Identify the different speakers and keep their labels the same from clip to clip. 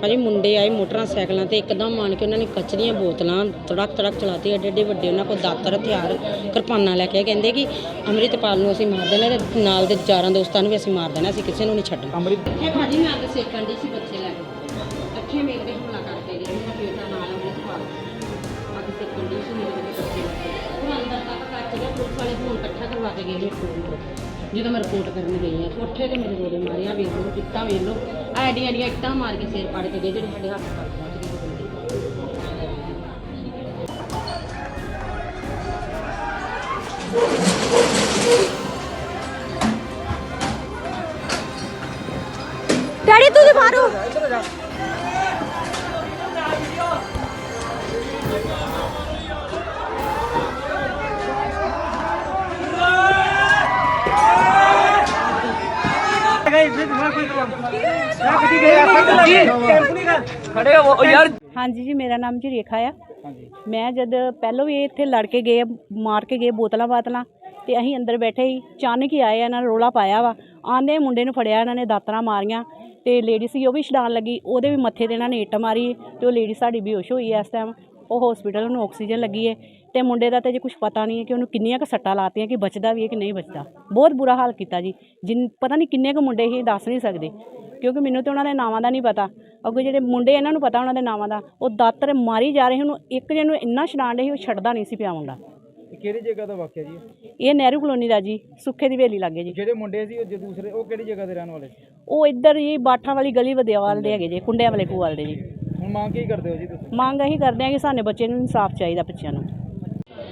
Speaker 1: ਭਾਜੀ ਮੁੰਡੇ ਆਏ ਮੋਟਰਾਂ ਸਾਈਕਲਾਂ ਤੇ ਇੱਕਦਮ ਆਣ ਕੇ ਉਹਨਾਂ ਨੇ ਕੱਚ ਦੀਆਂ ਬੋਤਲਾਂ ਤੜਕ ਤੜਕ ਚਲਾਤੀ ਏਡੇ ਏਡੇ ਵੱਡੇ ਉਹਨਾਂ ਕੋਲ ਦਾਤਰ ਹਥਿਆਰ ਕਿਰਪਾਨਾਂ ਲੈ ਕੇ। ਕਹਿੰਦੇ ਕਿ ਅੰਮ੍ਰਿਤਪਾਲ ਨੂੰ ਅਸੀਂ ਮਾਰ ਦੇਣਾ ਤੇ ਨਾਲ ਦੇ ਯਾਰਾਂ ਦੋਸਤਾਂ ਨੂੰ ਵੀ ਅਸੀਂ ਮਾਰ ਦੇਣਾ ਅਸੀਂ ਕਿਸੇ ਨੂੰ ਨਹੀਂ ਛੱਡਣਾ।
Speaker 2: ਅੰਮ੍ਰਿਤ
Speaker 1: ਅੱਖੇ ਭਾਜੀ ਮੈਂ ਅੱਗ ਸੇਕਣ ਦੀ ਸੀ ਬੱਚੇ ਲੈ ਕੇ। ਅੱਖੇ ਵੇਖਦੇ ਹਮਲਾ ਕਰਕੇ ਗਏ ਮੇਰਾ ਬੇਟਾ ਨਾਲ ਅੰਮ੍ਰਿਤਪਾਲ। ਅੱਗ ਸੇਕਣ ਦੀ ਸੀ ਮੇਰੇ ਬੱਚੇ ਲੈ ਕੇ। ਉਹ ਅੰਦਰ ਤੱਕ ਕੱਚ ਗਿਆ ਪੁਲਿਸ ਵਾਲੇ ਫੋਨ ਇਕੱਠਾ ਕਰਵਾ ਕੇ ਗਏ ਮੇਰੇ ਤੋਂ ਜਦੋਂ ਮੈਂ ਰਿਪੋਰਟ ਕਰਨ ਗਈ ਆ ਕੋਠੇ ਤੇ ਮੇਰੇ ਰੋੜੇ ਮਾਰਿਆ ਵੇਖ ਲਓ, ਇੱਟਾਂ ਵੇਖ ਲਓ ਐਡੀਆਂ ਐਡੀਆਂ ਇੱਟਾਂ ਮਾਰ ਕੇ ਸਿਰ ਪਾੜ ਕੇ ਗਏ ਜਿਹੜੇ ਸਾਡੇ ਹਸਪਤਾਲ ਪਹੁੰਚ ਗਏ। ਬੰਦੇ
Speaker 3: ਡੈਡੀ ਤੁਸੀਂ ਮਾਰੋ।
Speaker 4: ਖੜੇ ਹੋ ਯਾਰ।
Speaker 3: ਹਾਂਜੀ ਜੀ, ਮੇਰਾ ਨਾਮ ਜੀ ਰੇਖਾ ਆ। ਮੈਂ ਜਦ ਪਹਿਲੋਂ ਵੀ ਇੱਥੇ ਲੜ ਕੇ ਗਏ, ਮਾਰ ਕੇ ਗਏ ਬੋਤਲਾਂ ਬਾਤਲਾਂ, ਤੇ ਅਸੀਂ ਅੰਦਰ ਬੈਠੇ ਹੀ, ਅਚਾਨਕ ਹੀ ਆਏ, ਇਹਨਾਂ ਨੇ ਰੋਲਾ ਪਾਇਆ ਵਾ। ਆਂਦੇ ਮੁੰਡੇ ਨੂੰ ਫੜਿਆ, ਇਹਨਾਂ ਨੇ ਦਾਤਰਾਂ ਮਾਰੀਆਂ, ਤੇ ਲੇਡੀ ਸੀ, ਉਹ ਵੀ ਛਡਾਣ ਲੱਗੀ। ਉਹਦੇ ਵੀ ਮੱਥੇ ਤੇ ਇਹਨਾਂ ਨੇ ਇੱਟ ਮਾਰੀ, ਤੇ ਉਹ ਲੇਡੀ ਸਾਡੀ ਬੇਹੋਸ਼ ਹੋਈ ਐ ਇਸ ਟਾਈਮ ਉਹ ਹਸਪੀਟਲ ਨੂੰ ਆਕਸੀਜਨ ਲੱਗੀ ਹੈ ਤੇ ਮੁੰਡੇ ਦਾ ਤੇ ਜੇ ਕੁਝ ਪਤਾ ਨਹੀਂ ਹੈ ਕਿ ਉਹਨੂੰ ਕਿੰਨੀਆਂ ਕੁ ਸੱਟਾਂ ਲਾਤੀਆਂ ਕਿ ਬਚਦਾ ਵੀ ਹੈ ਕਿ ਨਹੀਂ ਬਚਦਾ। ਬਹੁਤ ਬੁਰਾ ਹਾਲ ਕੀਤਾ ਜੀ। ਜਿਨ ਪਤਾ ਨਹੀਂ ਕਿੰਨੇ ਕੁ ਮੁੰਡੇ ਹੀ ਦੱਸ ਨਹੀਂ ਸਕਦੇ ਕਿਉਂਕਿ ਮੈਨੂੰ ਤੇ ਉਹਨਾਂ ਦੇ ਨਾਵਾਂ ਦਾ ਨਹੀਂ ਪਤਾ। ਅੱਗੇ ਜਿਹੜੇ ਮੁੰਡੇ ਇਹਨਾਂ ਨੂੰ ਪਤਾ ਉਹਨਾਂ ਦੇ ਨਾਵਾਂ ਦਾ ਉਹ ਦਾਤਰ ਮਾਰੀ ਜਾ ਰਹੇ ਉਹਨੂੰ ਇੱਕ ਜਿਹਨੂੰ ਇੰਨਾ ਛਡਾਣ ਰਹੇ ਉਹ ਛੱਡਦਾ ਨਹੀਂ ਸੀ ਪਿਆ ਮੁੰਡਾ।
Speaker 2: ਇਹ ਕਿਹੜੀ ਜਗ੍ਹਾ ਦਾ ਵਾਕਿਆ ਜੀ? ਇਹ?
Speaker 3: ਇਹ ਨਹਿਰੂ ਕਲੋਨੀ ਦਾ ਜੀ ਸੁੱਖੇ ਦੀ ਵੇਲੀ ਲੱਗੇ ਜੀ।
Speaker 2: ਜਿਹੜੇ ਮੁੰਡੇ ਸੀ ਉਹ ਜੇ ਦੂਸਰੇ ਉਹ ਕਿਹੜੀ ਜਗ੍ਹਾ ਦੇ ਰਹਿਣ ਵਾਲੇ? ਸੀ
Speaker 3: ਉਹ ਇੱਧਰ ਜੀ ਬਾਠਾਂ ਵਾਲੀ ਗਲੀ ਵਦਿਆਵਾਲ ਦੇ ਹੈਗੇ ਜੀ ਕੁੰਡਿਆਂ ਵਾਲੇ ਕੂਵਾਲ ਦੇ ਜੀ।
Speaker 2: ਹੁਣ ਮੰਗ ਕੀ ਕਰਦੇ ਹੋ ਜੀ ਤੁਸੀਂ?
Speaker 3: ਮੰਗ ਅਸੀਂ ਕਰਦੇ ਹਾਂ ਕਿ ਸਾਡੇ ਬੱਚੇ ਨੂੰ ਇਨਸਾਫ ਚਾਹੀਦਾ ਬੱਚਿਆਂ ਨੂੰ।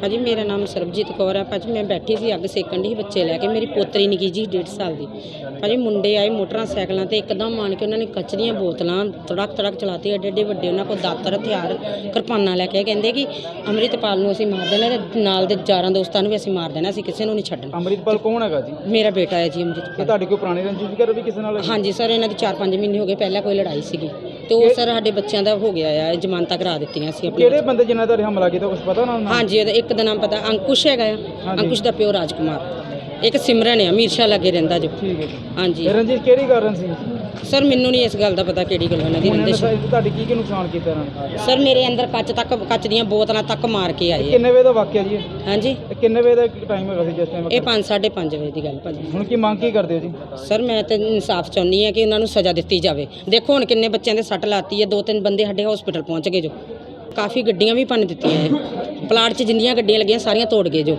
Speaker 1: ਭਾਜੀ ਮੇਰਾ ਨਾਮ ਸਰਬਜੀਤ ਕੌਰ ਹੈ ਭਾਜੀ ਮੈਂ ਬੈਠੀ ਸੀ ਅੱਗ ਸੇਕਣ ਦੀ ਬੱਚੇ ਲੈ ਕੇ। ਮੇਰੀ ਪੋਤਰੀ ਨਿੱਕੀ ਜੀ 1.5 ਸਾਲ ਦੀ। ਭਾਜੀ ਮੁੰਡੇ ਆਏ ਮੋਟਰਾਂ ਸਾਈਕਲਾਂ ਤੇ ਇੱਕਦਮ ਆਣ ਕੇ ਉਹਨਾਂ ਨੇ ਕੱਚ ਦੀਆਂ ਬੋਤਲਾਂ ਤੜਕ ਤੜਕ ਚਲਾਤੀ ਏਡੇ ਏਡੇ ਵੱਡੇ ਉਹਨਾਂ ਕੋਲ ਦਾਤਰ ਹਥਿਆਰ ਕਿਰਪਾਨਾਂ ਲੈ ਕੇ। ਕਹਿੰਦੇ ਕਿ ਅੰਮ੍ਰਿਤਪਾਲ ਨੂੰ ਅਸੀਂ ਮਾਰ ਦੇਣਾ ਤੇ ਨਾਲ ਦੇ ਯਾਰਾਂ ਦੋਸਤਾਂ ਨੂੰ ਵੀ ਅਸੀਂ ਮਾਰ ਦੇਣਾ ਅਸੀਂ ਕਿਸੇ ਨੂੰ ਨਹੀਂ ਛੱਡਣਾ।
Speaker 2: ਅੰਮ੍ਰਿਤਪਾਲ ਕੌਣ ਹੈਗਾ ਜੀ?
Speaker 1: ਮੇਰਾ ਬੇਟਾ ਹੈ ਜੀ
Speaker 2: ਇਹ
Speaker 1: ਅੰਮ੍ਰਿਤਪਾਲ
Speaker 2: ਤੁਹਾਡੀ ਕੋਈ ਪੁਰਾਣੀ ਰੰਜਿਸ਼ ਕਰ ਵੀ ਕਿਸੇ ਨਾਲ?
Speaker 1: ਹਾਂਜੀ ਸਰ ਇਹਨਾਂ ਦੀ 4-5 ਮਹੀਨੇ ਹੋ ਗਏ ਪਹਿਲਾਂ ਕੋਈ ਲੜਾਈ ਸੀਗੀ। ਤੇ ਉਹ ਸਰ ਸਾਡੇ ਬੱਚਿਆਂ ਦਾ ਹੋ ਗਿਆ ਆ ਜ਼ਮਾਨਤਾਂ ਕਰਾ ਦਿੱਤੀਆਂ ਸੀ ਆਪਣੇ
Speaker 2: ਕਿਹੜੇ ਬੰਦੇ ਜਿਨ੍ਹਾਂ ਦਾ ਹਮਲਾ ਕੀਤਾ ਕੁਝ ਪਤਾ ਨੂੰ?
Speaker 1: ਹਾਂਜੀ ਉਹਦਾ ਇੱਕ ਦਾ ਨਾਮ ਪਤਾ ਅੰਕੁਸ਼ ਹੈਗਾ ਆ। ਅੰਕੁਸ਼ ਦਾ ਪਿਓ ਰਾਜਕੁਮਾਰ। ਇੱਕ ਸਿਮਰਨ ਆ ਮੀਰਸ਼ਾ ਲੱਗੇ ਰਹਿੰਦਾ ਜੋ।
Speaker 2: ਠੀਕ ਹੈ
Speaker 1: ਹਾਂਜੀ।
Speaker 2: ਇਹ ਰੰਜਿਸ਼ ਕਿਹੜੀ ਕਾਰਨ ਸੀ?
Speaker 1: ਸਰ ਮੈਨੂੰ ਨਹੀਂ ਇਸ ਗੱਲ ਦਾ ਪਤਾ ਕਿਹੜੀ ਗੱਲ ਉਹਨਾਂ ਦੀ
Speaker 2: ਇਹਨਾਂ
Speaker 1: ਰੰਜਿਸ਼।
Speaker 2: ਨੇ ਤੁਹਾਡੀ ਕੀ ਕੀ ਨੁਕਸਾਨ ਕੀਤਾ ਇਹਨਾਂ ਨੇ?
Speaker 1: ਸਰ ਮੇਰੇ ਅੰਦਰ ਕੱਚ ਤੱਕ ਕੱਚ ਦੀਆਂ ਬੋਤਲਾਂ ਤੱਕ ਮਾਰ ਕੇ ਆਏ ਆ।
Speaker 2: ਕਿੰਨੇ ਵਜੇ ਦਾ ਵਾਕਿਆ ਜੀ ਇਹ?
Speaker 1: ਹਾਂਜੀ।
Speaker 2: ਇਹ ਕਿੰਨੇ ਵਜੇ ਦਾ ਟਾਈਮ ਹੈਗਾ ਸੀ ਜਿਸ ਟਾਈਮ
Speaker 1: ਇਹ 5 5:30 ਵਜੇ ਦੀ ਗੱਲ ਭਾਜੀ।
Speaker 2: ਹੁਣ ਕੀ ਮੰਗ ਕੀ ਕਰਦੇ ਹੋ ਜੀ?
Speaker 1: ਸਰ ਮੈਂ ਤੇ ਇਨਸਾਫ ਚਾਹੁੰਦੀ ਆ ਕਿ ਉਹਨਾਂ ਨੂੰ ਸਜ਼ਾ ਦਿੱਤੀ ਜਾਵੇ। ਦੇਖੋ ਹੁਣ ਕਿੰਨੇ ਬੱਚਿਆਂ ਦੇ ਸੱਟ ਲਾਤੀ ਹੈ ਦੋ ਤਿੰਨ ਬੰਦੇ ਸਾਡੇ ਹਸਪੀਟਲ ਪਹੁੰਚ ਗਏ ਜੋ। ਕਾਫੀ ਗੱਡੀਆਂ ਵੀ ਭੰਨ ਦਿੱਤੀਆਂ ਹੈ ਪਲਾਟ 'ਚ ਜਿੰਨੀਆਂ ਗੱਡੀਆਂ ਲੱਗੀਆਂ ਸਾਰੀਆਂ ਤੋੜ ਗਏ ਜੋ।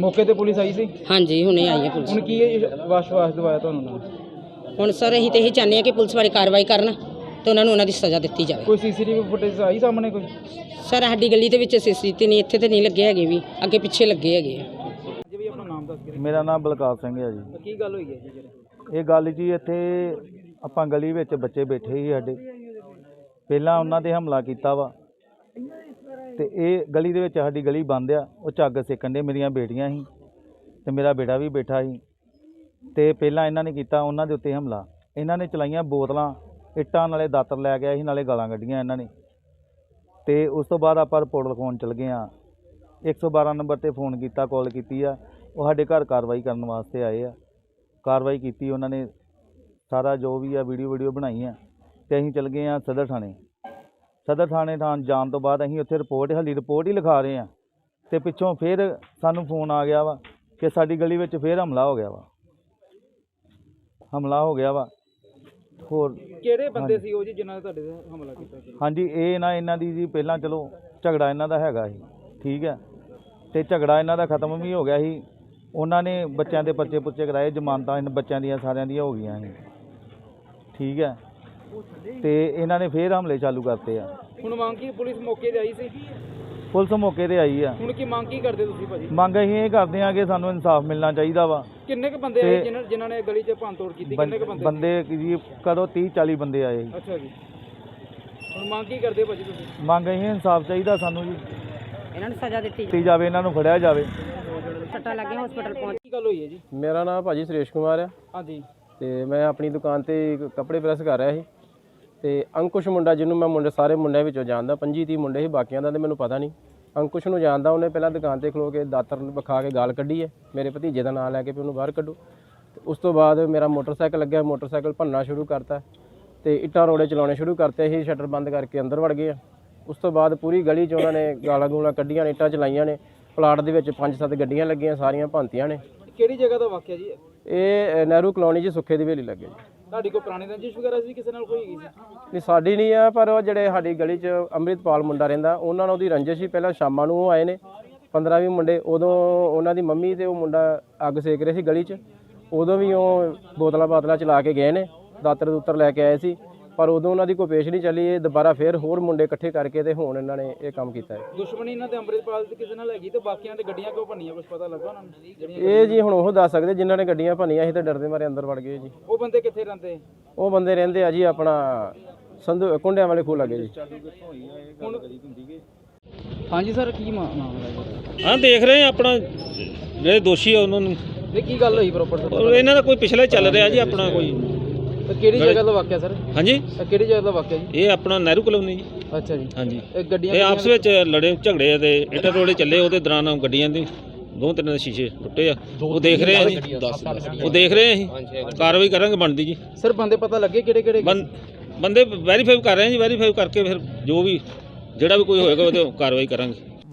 Speaker 2: ਮੌਕੇ ਤੇ ਪੁਲਿਸ ਆਈ ਸੀ?
Speaker 1: ਹਾਂਜੀ ਹੁਣੇ ਆਈ ਹੈ ਪੁਲਿਸ।
Speaker 2: ਹੁਣ ਕੀ ਵਿਸ਼ਵਾਸ ਦਵਾਇਆ ਤੁਹਾਨੂੰ ਉਹਨਾਂ ਨੇ?
Speaker 1: ਹੁਣ ਸਰ ਅਸੀਂ ਤੇ ਇਹੀ ਚਾਹੁੰਦੇ ਹਾਂ ਕਿ ਪੁਲਿਸ ਵਾਲੀ ਕਾਰਵਾਈ ਕਰਨ ਤੇ ਉਹਨਾਂ ਨੂੰ ਉਹਨਾਂ ਦੀ ਸਜ਼ਾ ਦਿੱਤੀ ਜਾਵੇ।
Speaker 2: ਕੋਈ ਸੀਸੀਟੀਵੀ ਫੁਟੇਜ ਆਈ ਸਾਹਮਣੇ ਕੋਈ?
Speaker 1: ਸਰ ਸਾਡੀ ਗਲੀ ਦੇ ਵਿੱਚ ਸੀਸੀਟੀ ਨਹੀਂ ਇੱਥੇ ਤੇ ਨਹੀਂ ਲੱਗੇ ਹੈਗੇ ਵੀ ਅੱਗੇ ਪਿੱਛੇ ਲੱਗੇ ਹੈਗੇ ਆ।
Speaker 2: ਜੀ ਵੀ ਆਪਣਾ ਨਾਮ ਦੱਸ ਕੇ
Speaker 5: ਮੇਰਾ ਨਾਮ ਬਲਕਾਰ ਸਿੰਘ ਹੈ ਜੀ।
Speaker 2: ਕੀ ਗੱਲ ਹੋਈ ਹੈ ਜੀ ਜਿਹੜੇ
Speaker 5: ਇਹ ਗੱਲ ਜੀ ਇੱਥੇ ਆਪਾਂ ਗਲੀ ਵਿੱਚ ਬੱਚੇ ਬੈਠੇ ਸੀ ਸਾਡੇ। ਪਹਿਲਾਂ ਉਹਨਾਂ ਤੇ ਹਮਲਾ ਕੀਤਾ ਵਾ। ਤੇ ਇਹ ਗਲੀ ਦੇ ਵਿੱਚ ਸਾਡੀ ਗਲੀ ਬੰਦ ਆ, ਉਹ ਝੱਗ ਸੇਕਣ ਦੇ ਮੇਰੀਆਂ ਬੇਟੀਆਂ ਸੀ ਤੇ ਮੇਰਾ ਬੇਟਾ ਵੀ ਬੈਠਾ ਸੀ ਤੇ ਪਹਿਲਾਂ ਇਹਨਾਂ ਨੇ ਕੀਤਾ ਉਹਨਾਂ ਦੇ ਉੱਤੇ ਹਮਲਾ। ਇਹਨਾਂ ਨੇ ਚਲਾਈਆਂ ਬੋਤਲਾਂ, ਇੱਟਾਂ ਨਾਲੇ ਦਾਤਰ ਲੈ ਗਿਆ ਸੀ, ਨਾਲੇ ਗਾਲਾਂ ਕੱਢੀਆਂ ਇਹਨਾਂ ਨੇ। ਤੇ ਉਸ ਤੋਂ ਬਾਅਦ ਆਪਾਂ ਰਿਪੋਰਟ ਲਿਖਾਉਣ ਚਲ ਗਏ ਆ 112 ਨੰਬਰ ਤੇ ਫੋਨ ਕੀਤਾ, ਕਾਲ ਕੀਤੀ ਆ। ਉਹ ਸਾਡੇ ਘਰ ਕਾਰਵਾਈ ਕਰਨ ਵਾਸਤੇ ਆਏ ਆ। ਕਾਰਵਾਈ ਕੀਤੀ ਉਹਨਾਂ ਨੇ। ਸਾਰਾ ਜੋ ਵੀ ਆ ਵੀਡੀਓ ਵੀਡੀਓ ਬਣਾਈ ਆ ਤੇ ਅਸੀਂ ਚਲ ਗਏ ਆ ਸਦਰ ਥਾਣੇ। ਸਦਰ ਥਾਣੇ ਥਾਂ ਜਾਣ ਤੋਂ ਬਾਅਦ ਅਸੀਂ ਉੱਥੇ ਰਿਪੋਰਟ ਹਾਲੀ ਰਿਪੋਰਟ ਹੀ ਲਿਖਾ ਰਹੇ ਆ ਤੇ ਪਿੱਛੋਂ ਫਿਰ ਸਾਨੂੰ ਫੋਨ ਆ ਗਿਆ ਵਾ ਕਿ ਸਾਡੀ ਗਲੀ ਵਿੱਚ ਫਿਰ ਹਮਲਾ ਹੋ ਗਿਆ ਵਾ। ਹਮਲਾ ਹੋ ਗਿਆ ਵਾ। ਹੋਰ
Speaker 2: ਕਿਹੜੇ ਬੰਦੇ ਸੀ ਉਹ ਜੀ ਜਿਨ੍ਹਾਂ ਨੇ ਤੁਹਾਡੇ ਤੇ ਹਮਲਾ ਕੀਤਾ ਸੀ?
Speaker 5: ਹਾਂਜੀ ਇਹ ਨਾ ਇਹਨਾਂ ਦੀ ਜੀ ਪਹਿਲਾਂ ਚਲੋ ਝਗੜਾ ਇਹਨਾਂ ਦਾ ਹੈਗਾ ਸੀ ਠੀਕ ਹੈ। ਤੇ ਝਗੜਾ ਇਹਨਾਂ ਦਾ ਖਤਮ ਵੀ ਹੋ ਗਿਆ ਸੀ। ਉਹਨਾਂ ਨੇ ਬੱਚਿਆਂ ਦੇ ਪਰਚੇ ਪੁੱਛੇ ਕਰਾਏ ਜ਼ਮਾਨਤਾਂ ਇਹਨਾਂ ਬੱਚਿਆਂ ਦੀਆਂ ਸਾਰਿਆਂ ਦੀਆਂ ਹੋ ਗਈਆਂ ਸੀ। ਠੀਕ ਹੈ। ਤੇ ਇਹਨਾਂ ਨੇ ਫੇਰ ਹਮਲੇ ਚਾਲੂ ਕਰਤੇ ਆ।
Speaker 2: ਹੁਣ ਮੰਗ ਕੀ ਪੁਲਿਸ ਮੌਕੇ ਤੇ ਆਈ ਸੀ?
Speaker 5: ਪੁਲਿਸ ਮੌਕੇ ਤੇ ਆਈ ਆ।
Speaker 2: ਹੁਣ ਕੀ ਮੰਗ ਕੀ ਕਰਦੇ ਤੁਸੀਂ ਭਾਜੀ?
Speaker 5: ਮੰਗ ਅਸੀਂ ਇਹ ਕਰਦੇ ਆ ਕਿ ਸਾਨੂੰ ਇਨਸਾਫ ਮਿਲਣਾ ਚਾਹੀਦਾ ਵਾ।
Speaker 2: ਕਿੰਨੇ ਕ ਬੰਦੇ ਆਏ ਜਿਨ੍ਹਾਂ ਜਿਨ੍ਹਾਂ ਨੇ ਗਲੀ 'ਚ ਭੰਨਤੋੜ ਕੀਤੀ? ਕਿੰਨੇ ਕ ਬੰਦੇ
Speaker 5: ਬੰਦੇ ਜੀ ਕਦੋਂ 30 40 ਬੰਦੇ ਆਏ। ਸੀ
Speaker 2: ਅੱਛਾ ਜੀ। ਹੁਣ ਮੰਗ ਕੀ ਕਰਦੇ ਭਾਜੀ ਤੁਸੀਂ?
Speaker 5: ਮੰਗ ਅਸੀਂ ਇਨਸਾਫ ਚਾਹੀਦਾ ਸਾਨੂੰ ਜੀ।
Speaker 1: ਇਹਨਾਂ ਨੂੰ ਸਜ਼ਾ ਦਿੱਤੀ
Speaker 5: ਦਿੱਤੀ ਜਾਵੇ ਇਹਨਾਂ ਨੂੰ ਫੜਿਆ ਜਾਵੇ।
Speaker 1: ਸੱਟਾਂ ਲੱਗੇ ਹਸਪੀਟਲ ਪਹੁੰਚ
Speaker 2: ਕੀ ਗੱਲ ਹੋਈ ਹੈ ਜੀ?
Speaker 4: ਮੇਰਾ ਨਾਮ ਭਾਜੀ ਸੁਰੇਸ਼ ਕੁਮਾਰ ਆ।
Speaker 2: ਹਾਂਜੀ।
Speaker 4: ਤੇ ਮੈਂ ਆਪਣੀ ਦੁਕਾਨ ਤੇ ਇੱਕ ਕੱਪੜੇ ਪ੍ਰੈਸ ਕਰ ਰਿਹਾ ਸੀ। ਤੇ ਅੰਕੁਸ਼ ਮੁੰਡਾ ਜਿਹਨੂੰ ਮੈਂ ਮੁੰਡੇ ਸਾਰੇ ਮੁੰਡਿਆਂ ਵਿੱਚੋਂ ਜਾਣਦਾ 25 30 ਮੁੰਡੇ ਸੀ ਬਾਕੀਆਂ ਦਾ ਤੇ ਮੈਨੂੰ ਪਤਾ ਨਹੀਂ। ਅੰਕੁਸ਼ ਨੂੰ ਜਾਣਦਾ ਉਹਨੇ ਪਹਿਲਾਂ ਦੁਕਾਨ ਤੇ ਖਲੋ ਕੇ ਦਾਤਰ ਵਿਖਾ ਕੇ ਗਾਲ ਕੱਢੀ ਹੈ ਮੇਰੇ ਭਤੀਜੇ ਦਾ ਨਾਂ ਲੈ ਕੇ ਵੀ ਉਹਨੂੰ ਬਾਹਰ ਕੱਢੋ। ਉਸ ਤੋਂ ਬਾਅਦ ਮੇਰਾ ਮੋਟਰਸਾਈਕਲ ਲੱਗਿਆ ਮੋਟਰਸਾਈਕਲ ਭੰਨਣਾ ਸ਼ੁਰੂ ਕਰਤਾ। ਤੇ ਇੱਟਾਂ ਰੋੜੇ ਚਲਾਉਣੇ ਸ਼ੁਰੂ ਕਰਤੇ ਸੀ ਸ਼ਟਰ ਬੰਦ ਕਰਕੇ ਅੰਦਰ ਵੜ ਗਏ ਉਸ ਤੋਂ ਬਾਅਦ ਪੂਰੀ ਗਲੀ 'ਚ ਉਹਨਾਂ ਨੇ ਗਾਲਾਂ ਗੂਲਾਂ ਕੱਢੀਆਂ ਨੇ ਇੱਟਾਂ ਚਲਾਈਆਂ ਨੇ। ਪਲਾਟ ਦੇ ਵਿੱਚ ਪੰਜ ਸੱਤ ਗੱਡੀਆਂ ਲੱਗੀਆਂ ਸਾਰੀਆਂ ਭੰਤੀਆਂ ਨੇ।
Speaker 2: ਕਿਹੜੀ ਜਗ੍ਹਾ ਦਾ ਵਾਕਿਆ ਜੀ ਇਹ?
Speaker 4: ਨਹਿਰੂ ਕਲੋਨੀ 'ਚ ਸੁੱਖੇ ਦੀ ਹਵੇਲੀ ਲੱਗੇ ਜੀ।
Speaker 2: ਤੁਹਾਡੀ ਕੋਈ ਪੁਰਾਣੀ ਰੰਜਿਸ਼ ਵਗੈਰਾ ਸੀ, ਕਿਸੇ ਨਾਲ ਕੋਈ ਹੈਗੀ ਸੀ?
Speaker 4: ਨਹੀਂ, ਸਾਡੀ ਨਹੀਂ ਆ, ਪਰ ਉਹ ਜਿਹੜੇ ਸਾਡੀ ਗਲੀ 'ਚ ਅੰਮ੍ਰਿਤਪਾਲ ਮੁੰਡਾ ਰਹਿੰਦਾ, ਉਹਨਾਂ ਨਾਲ ਉਹਦੀ ਰੰਜਿਸ਼ ਸੀ, ਪਹਿਲਾਂ ਸ਼ਾਮਾਂ ਨੂੰ ਉਹ ਆਏ ਨੇ 15 20 ਮੁੰਡੇ, ਉਦੋਂ ਉਹਨਾਂ ਦੀ ਮੰਮੀ ਤੇ ਉਹ ਮੁੰਡਾ ਅੱਗ ਸੇਕ ਰਹੇ ਸੀ ਗਲੀ 'ਚ, ਉਦੋਂ ਵੀ ਉਹ ਬੋਤਲਾਂ ਬਾਤਲਾਂ ਚਲਾ ਕੇ ਗਏ ਨੇ, ਦਾਤਰ ਦੂਤਰ ਲੈ ਕੇ ਆਏ ਸੀ ਪਰ ਉਦੋਂ ਉਹਨਾਂ ਦੀ ਕੋਈ ਪੇਸ਼ ਨਹੀਂ ਚੱਲੀ ਇਹ ਦੁਬਾਰਾ ਫੇਰ ਹੋਰ ਮੁੰਡੇ ਇਕੱਠੇ ਕਰਕੇ ਤੇ ਹੁਣ ਇਹਨਾਂ ਨੇ ਇਹ ਕੰਮ ਕੀਤਾ ਹੈ।
Speaker 2: ਦੁਸ਼ਮਣੀ ਇਹਨਾਂ ਤੇ ਅੰਮ੍ਰਿਤਪਾਲ ਦੀ ਕਿਸੇ ਨਾਲ ਹੈਗੀ ਤੇ ਬਾਕੀਆਂ ਦੇ ਗੱਡੀਆਂ ਕਿਉਂ ਭੰਨੀਆਂ ਕੁਝ ਪਤਾ ਲੱਗਾ ਉਹਨਾਂ ਨੂੰ? ਜਿਹੜੀਆਂ
Speaker 4: ਇਹ ਜੀ ਹੁਣ ਉਹ ਦੱਸ ਸਕਦੇ ਜਿਨ੍ਹਾਂ ਨੇ ਗੱਡੀਆਂ ਭੰਨੀਆਂ ਸੀ ਤੇ ਡਰਦੇ ਮਾਰੇ ਅੰਦਰ ਵੜ ਗਏ ਜੀ।
Speaker 2: ਉਹ ਬੰਦੇ ਕਿੱਥੇ ਰਹਿੰਦੇ?
Speaker 4: ਉਹ ਬੰਦੇ ਰਹਿੰਦੇ ਆ ਜੀ ਆਪਣਾ ਸੰਧੂ ਕੁੰਡਿਆਂ ਵਾਲੇ ਖੂਹ ਲੱਗੇ ਜੀ।
Speaker 2: ਹਾਂਜੀ ਸਰ ਕੀ ਮਾਮਲਾ ਹੈ
Speaker 6: ਹਾਂ ਦੇਖ ਰਹੇ ਆ ਆਪਣਾ ਜਿਹੜੇ ਦੋਸ਼ੀ ਆ ਉਹਨਾਂ ਨੂੰ।
Speaker 2: ਇਹ ਕੀ ਗੱਲ ਹੋਈ ਪ੍ਰੋਪਰ
Speaker 6: ਇਹਨਾਂ ਦਾ ਕੋਈ ਪਿਛਲਾ ਚੱਲ ਰਿਹਾ ਜੀ ਆਪਣਾ ਕੋਈ।
Speaker 2: ਕਿਹੜੀ ਜਗ੍ਹਾ ਦਾ ਵਾਕਿਆ ਸਰ?
Speaker 6: ਹਾਂਜੀ।
Speaker 2: ਕਿਹੜੀ ਜਗ੍ਹਾ ਦਾ ਵਾਕਿਆ ਜੀ?
Speaker 6: ਇਹ ਆਪਣਾ ਨਹਿਰੂ ਕਲੋਨੀ ਜੀ।
Speaker 2: ਅੱਛਾ ਜੀ।
Speaker 6: ਹਾਂਜੀ।
Speaker 2: ਇਹ ਗੱਡੀਆਂ
Speaker 6: ਇਹ ਆਪਸ ਵਿੱਚ ਲੜੇ ਝਗੜੇ ਤੇ ਇੱਟਾਂ ਰੋੜੇ ਚੱਲੇ ਉਹਦੇ ਦੌਰਾਨ ਗੱਡੀਆਂ ਦੇ ਦੋ ਤਿੰਨ ਦੇ ਸ਼ੀਸ਼ੇ ਟੁੱਟੇ ਆ। ਉਹ ਦੇਖ ਰਹੇ ਆ ਜੀ ਉਹ ਦੇਖ ਰਹੇ ਆ ਅਸੀਂ। ਕਾਰਵਾਈ ਕਰਾਂਗੇ ਬਣਦੀ ਜੀ।
Speaker 2: ਸਰ ਬੰਦੇ ਪਤਾ ਲੱਗੇ ਕਿਹੜੇ ਕਿਹੜੇ
Speaker 6: ਬੰਦੇ ਵੈਰੀਫਾਈ ਕਰ ਰਹੇ ਆ ਜੀ ਵੈਰੀਫਾਈ ਕਰਕੇ ਫਿਰ ਜੋ ਵੀ ਜਿਹੜਾ ਵੀ ਕੋਈ ਹੋਏਗਾ ਉਹਦੇ ਕਾਰਵਾਈ ਕਰਾਂਗੇ।